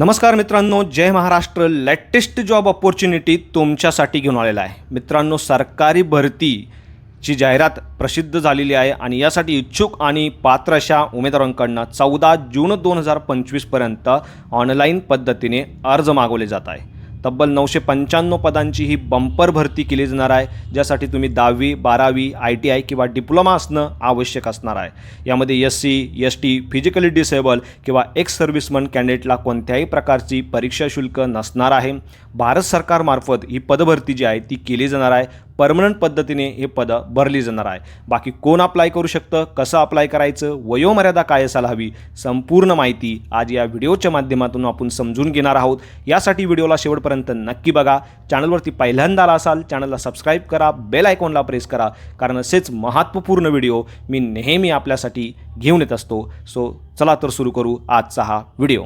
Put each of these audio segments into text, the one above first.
नमस्कार मित्रांनो जय महाराष्ट्र. लेटेस्ट जॉब ऑपॉर्च्युनिटी तुमच्यासाठी घेऊन आलेला आहे. मित्रांनो सरकारी भरतीची जाहिरात प्रसिद्ध झालेली आहे आणि यासाठी इच्छुक आणि पात्र अशा उमेदवारांकडनं चौदा जून दोन हजार पंचवीसपर्यंत ऑनलाईन पद्धतीने अर्ज मागवले जात आहे. तब्बल नऊशे पंच्याण्णव पदांची ही बंपर भरती केली जाणार आहे ज्यासाठी तुम्ही दहावी बारावी आय टी आय किंवा डिप्लोमा असणं आवश्यक असणार आहे. यामध्ये S C S T physically disabled किंवा एक्स सर्व्हिसमन कॅन्डिडेटला कोणत्याही प्रकारची परीक्षा शुल्क नसणार आहे. भारत सरकारमार्फत ही पदभरती जी आहे ती केली जाणार आहे. परमनंट पद्धतीने हे पदं भरली जाणार आहे. बाकी कोण अप्लाय करू शकतं कसं अप्लाय करायचं वयोमर्यादा काय असायला हवी संपूर्ण माहिती आज या व्हिडिओच्या माध्यमातून आपण समजून घेणार आहोत. यासाठी व्हिडिओला शेवटपर्यंत नक्की बघा. चॅनलवरती पहिल्यांदा आला असाल चॅनलला सबस्क्राईब करा बेल आयकॉनला प्रेस करा कारण असेच महत्त्वपूर्ण व्हिडिओ मी नेहमी आपल्यासाठी घेऊन येत असतो. सो चला तर सुरू करू आजचा हा व्हिडिओ.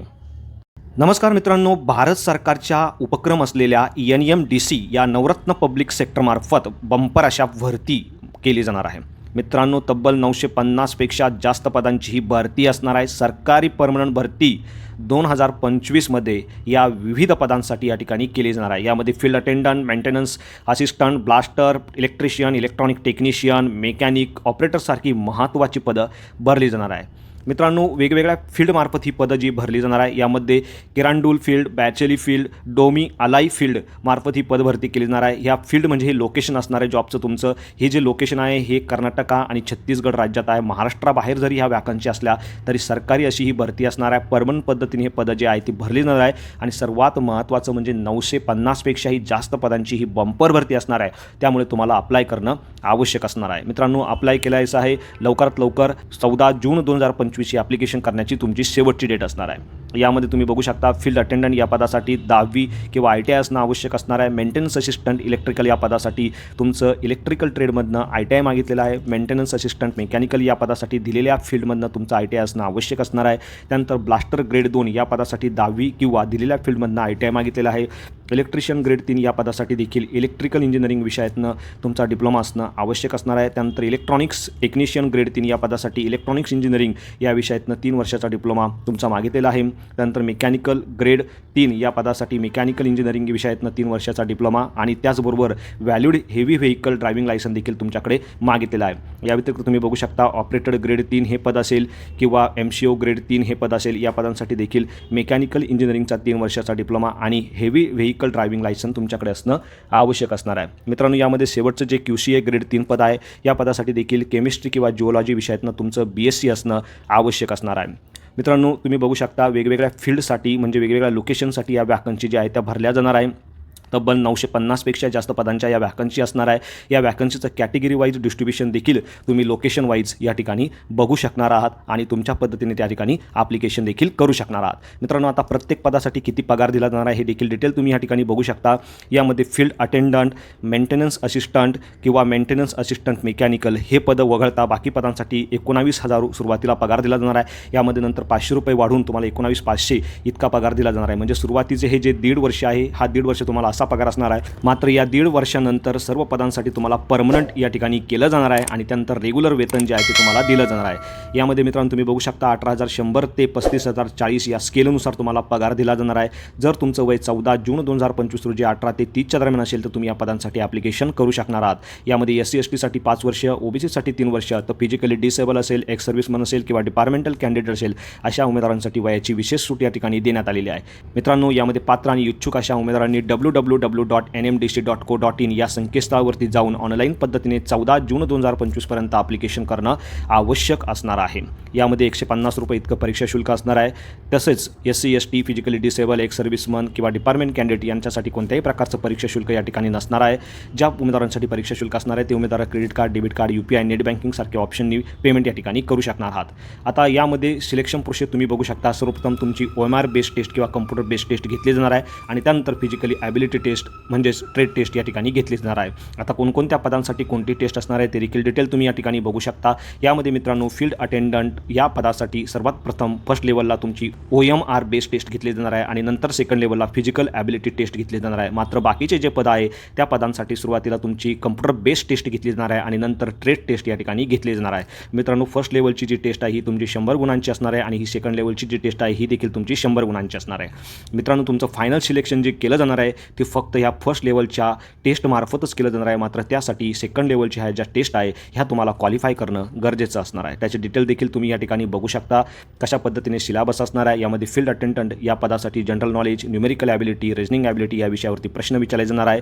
नमस्कार मित्रांनो भारत सरकारच्या उपक्रम असलेल्या एन एम डी सी या नवरत्न पब्लिक सेक्टरमार्फत बंपर अशा भरती केली जाणार आहे. मित्रांनो तब्बल नऊशे पन्नासपेक्षा जास्त पदांची ही भरती असणार आहे. सरकारी परमनंट भरती दोन हजार पंचवीसमध्ये या विविध पदांसाठी या ठिकाणी केली जाणार आहे. यामध्ये field attendant maintenance assistant blaster electrician electronic technician mechanic ऑपरेटरसारखी महत्त्वाची पदं भरली जाणार आहे. मित्रांनो वेगवेगळ्या फील्डमार्फत ही पदं जी भरली जाणार आहे यामध्ये Kirandul field Bacheli field Donimalai field मार्फत ही पदभरती केली जाणार आहे. ह्या फील्ड म्हणजे हे लोकेशन असणार आहे जॉबचं तुमचं. हे जे लोकेशन आहे हे कर्नाटका आणि छत्तीसगड राज्यात आहे. महाराष्ट्राबाहेर जरी ह्या वॅकन्सी असल्या तरी सरकारी अशी ही भरती असणार आहे. परमनंट पद्धतीने हे पदं जे आहे ती भरली जाणार आहे. आणि सर्वात महत्त्वाचं म्हणजे नऊशे पन्नासपेक्षाही जास्त पदांची ही बंपर भरती असणार आहे. त्यामुळे तुम्हाला अप्लाय करणं आवश्यक असणार आहे. मित्रांनो अप्लाय केल्याचं आहे. लवकरात लवकर चौदा जून दोन हजार पंचवीसची ॲप्लिकेशन करण्याची तुमची शेवटची डेट असणार आहे. यामध्ये तुम्ही बघू शकता फील्ड अटेंडंट या पदासाठी दहावी किंवा आय टी आय असणं आवश्यक असणार आहे. मेंटेनन्स असिस्टंट इलेक्ट्रिकल या पदासाठी तुमचं इलेक्ट्रिकल ट्रेडमधनं आय टी आय मागितलेलं आहे. मेंटेनन्स असिस्टंट मेकॅनिकल या पदासाठी दिलेल्या फील्डमधनं तुमचं आय टी आय असणं आवश्यक असणार आहे. त्यानंतर ब्लास्टर ग्रेड दोन या पदासाठी दहावी किंवा दिलेल्या फील्डमधनं आय टी आय मागितलेलं आहे. इलेक्ट्रिशियन ग्रेड तीन या पदासाठी देखील इलेक्ट्रिकल इंजिनिअरिंग विषयातनं तुमचा डिप्लोमा असणं आवश्यक असणार आहे. त्यानंतर इलेक्ट्रॉनिक्स टेक्निशियन ग्रेड तीन या पदासाठी इलेक्ट्रॉनिक्स इंजिनिअरिंग या विषयातनं तीन वर्षाचा डिप्लोमा तुमचा मागितलेला आहे. त्यानंतर मेकॅनिकल ग्रेड तीन या पदासाठी मेकॅनिकल इंजिनिअरिंग विषयातनं तीन वर्षाचा डिप्लोमा आणि त्याचबरोबर valid heavy vehicle driving licence देखील तुमच्याकडे मागितलेला आहे. या व्यतिरिक्त तुम्ही बघू शकता ऑपरेटर ग्रेड तीन हे पद असेल किंवा एम सी ओ ग्रेड तीन हे पद असेल या पदांसाठी देखील मेकॅनिकल इंजिनिअरिंगचा तीन वर्षाचा डिप्लोमा आणि हेवी व्हेकल ड्रायव्हिंग लायसन तुमच्याकडे असणं आवश्यक असणार आहे. मित्रांनो यामध्ये शेवटचं जे क्यू सी ए ग्रेड तीन पद आहे या पदासाठी देखील केमिस्ट्री किंवा जिओलॉजी विषयातनं तुमचं बी एस सी असणं आवश्यक असणार आहे. मित्रांनो तुम्ही बघू शकता वेगवेगळ्या फील्डसाठी म्हणजे वेगवेगळ्या लोकेशनसाठी या वॅकन्सी ज्या आहेत त्या भरल्या जाणार आहे. तब्बल नऊशे पन्नासपेक्षा जास्त पदांच्या या वॅकन्सी असणार आहे. या वॅकन्सीचं कॅटेगरी वाईज डिस्ट्रीब्युशन देखील तुम्ही लोकेशन वाईज या ठिकाणी बघू शकणार आहात आणि तुमच्या पद्धतीने त्या ठिकाणी ॲप्लिकेशन देखील करू शकणार आहात. मित्रांनो आता प्रत्येक पदासाठी किती पगार दिला जाणार आहे हे देखील डिटेल तुम्ही या ठिकाणी बघू शकता. यामध्ये फील्ड अटेंडंट मेंटेनन्स असिस्टंट किंवा मेंटेनन्स असिस्टंट मेकॅनिकल हे पदं वगळता बाकी पदांसाठी एकोणावीस हजार सुरुवातीला पगार दिला जाणार आहे. यामध्ये नंतर पाचशे रुपये वाढून तुम्हाला एकोणावीस पाचशे इतका पगार दिला जाणार आहे. म्हणजे सुरुवातीचे हे जे दीड वर्ष आहे हा दीड वर्ष तुम्हाला असा पगार असणार आहे. मात्र या दीड वर्षानंतर सर्व पदांसाठी तुम्हाला परमनंट या ठिकाणी केलं जाणार आहे आणि त्यानंतर रेग्युलर वेतन जे आहे ते तुम्हाला दिलं जाणार आहे. यामध्ये मित्रांनो तुम्ही बघू शकता अठरा हजार शंभर ते पस्तीस हजार चाळीस या स्केलनुसार तुम्हाला पगार दिला जाणार आहे. जर तुमचं वय चौदा जून दोन हजार पंचवीस रोजी अठरा ते तीसच्या दरम्यान असेल तर तुम्ही या पदांसाठी ॲप्लिकेशन करू शकणार आहात. यामध्ये एस सी एस टीसाठी पाच वर्ष ओबीसीसाठी तीन वर्ष तर फिजिकली डिसेबल असेल एक्स सर्व्हिसमन असेल किंवा डिपार्टमेंटल कॅन्डिडेट असेल अशा उमेदवारांसाठी वयाची विशेष सूट या ठिकाणी देण्यात आलेली आहे. मित्रांनो यामध्ये पात्र आणि इच्छुक अशा उमेदवारांनी W W W dot N M D C dot co dot in या संकेतस्थळावरती जाऊन ऑनलाईन पद्धतीने चौदा जून दोन हजार पंचवीसपर्यंत ॲप्लिकेशन करणं आवश्यक असणार आहे. यामध्ये एकशे पन्नास रुपये इतकं परीक्षा शुल्क असणार आहे. तसेच S C S T physically disable ex serviceman किंवा डिपार्टमेंट कॅन्डिडेट यांच्यासाठी कोणत्याही प्रकारचं परीक्षा शुल्क या ठिकाणी नसणार आहे. ज्या उमेदवारांसाठी परीक्षा शुल्क असणार आहे ते उमेदवार credit card debit card U P I net बँकिंगसारख्या ऑप्शननी पेमेंट या ठिकाणी करू शकणार आहात. आता यामध्ये सिलेक्शन प्रोसेस तुम्ही बघू शकता. सर्वप्रथम तुमची O M R based test किंवा कम्प्युटर बेस्ड टेस्ट घेतली जाणार आहे आणि त्यानंतर फिजिकली ॲबिलिटी एलिजिबिलिटी टेस्ट म्हणजेच ट्रेड टेस्ट या ठिकाणी घेतली जाणार आहे. आता कोणकोणत्या पदांसाठी कोणती टेस्ट असणार आहे ते देखील डिटेल तुम्ही या ठिकाणी बघू शकता. यामध्ये मित्रांनो फील्ड अटेंडंट या पदासाठी सर्वात प्रथम फर्स्ट लेवलला तुमची O M R base test घेतली जाणार आहे आणि नंतर सेकंड लेवलला फिजिकल ॲबिलिटी टेस्ट घेतली जाणार आहे. मात्र बाकीचे जे पद आहे त्या पदांसाठी सुरुवातीला तुमची कम्प्युटर बेस्ड टेस्ट घेतली जाणार आहे आणि नंतर ट्रेड टेस्ट या ठिकाणी घेतली जाणार आहे. मित्रांनो फर्स्ट लेवलची जी टेस्ट आहे ही तुमची शंभर गुणांची असणार आहे आणि ही सेकंड लेवलची जी टेस्ट आहे ही देखील तुमची शंभर गुणांची असणार आहे. मित्रांनो तुमचं फायनल सिलेक्शन जे केलं जाणार आहे ते फक्त ह्या फर्स्ट लेवलच्या टेस्टमार्फतच केलं जाणार आहे. मात्र त्यासाठी सेकंड लेवलच्या ह्या ज्या टेस्ट आहे ह्या तुम्हाला क्वालिफाय करणं गरजेचं असणार आहे. त्याचे डिटेल देखील तुम्ही या ठिकाणी बघू शकता. कशा पद्धतीने सिलेबस असणार आहे यामध्ये फील्ड अटेंडंट या पदासाठी general knowledge numerical ability reasoning ability या विषयावरती प्रश्न विचारले जाणार आहे.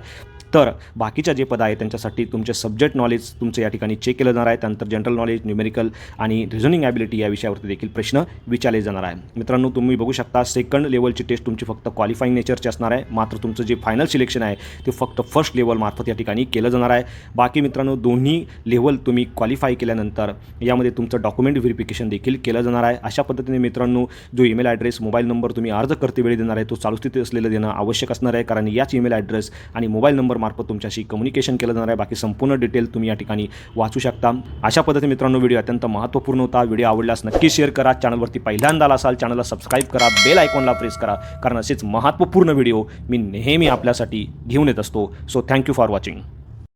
तर बाकीच्या जे पद आहे त्यांच्यासाठी तुमचे सब्जेक्ट नॉलेज तुमचं या ठिकाणी चेक केलं जाणार आहे. त्यानंतर जनरल नॉलेज न्यूमेरिकल आणि रिझनिंग ॲबिलिटी या विषयावरती देखील प्रश्न विचारले जाणार आहे. मित्रांनो तुम्ही बघू शकता सेकंड लेवलची टेस्ट तुमची फक्त क्वालिफाईंग नेचरची असणार आहे. मात्र तुमचं जे फायनल सिलेक्शन आहे ते फक्त फर्स्ट लेवलमार्फत या ठिकाणी केलं जाणार आहे. बाकी मित्रांनो दोन्ही लेवल तुम्ही क्वालिफाय केल्यानंतर यामध्ये तुमचं डॉक्युमेंट व्हेरिफिकेशन देखील केलं जाणार आहे. अशा पद्धतीने मित्रांनो जो ईमेल ॲड्रेस मोबाईल नंबर तुम्ही अर्ज करते वेळी देणार आहे तो चालू स्थिती असलेलं देणं आवश्यक असणार आहे. कारण याच ईमेल ॲड्रेस आणि मोबाईल नंबर नंबरमार्फत तुमच्याशी कम्युनिकेशन केलं जाणार आहे. बाकी संपूर्ण डिटेल तुम्ही या ठिकाणी वाचू शकता. अशा पद्धतीने मित्रांनो व्हिडिओ अत्यंत महत्त्वपूर्ण होता. व्हिडिओ आवडल्यास नक्की शेअर करा. चॅनलवरती पहिल्यांदा आला असाल चॅनलला सबस्क्राईब करा. बेल आयकॉनला प्रेस करा. कारण असेच महत्त्वपूर्ण व्हिडिओ मी नेहमी आपल्यासाठी घेऊन येत असतो. So thank you for watching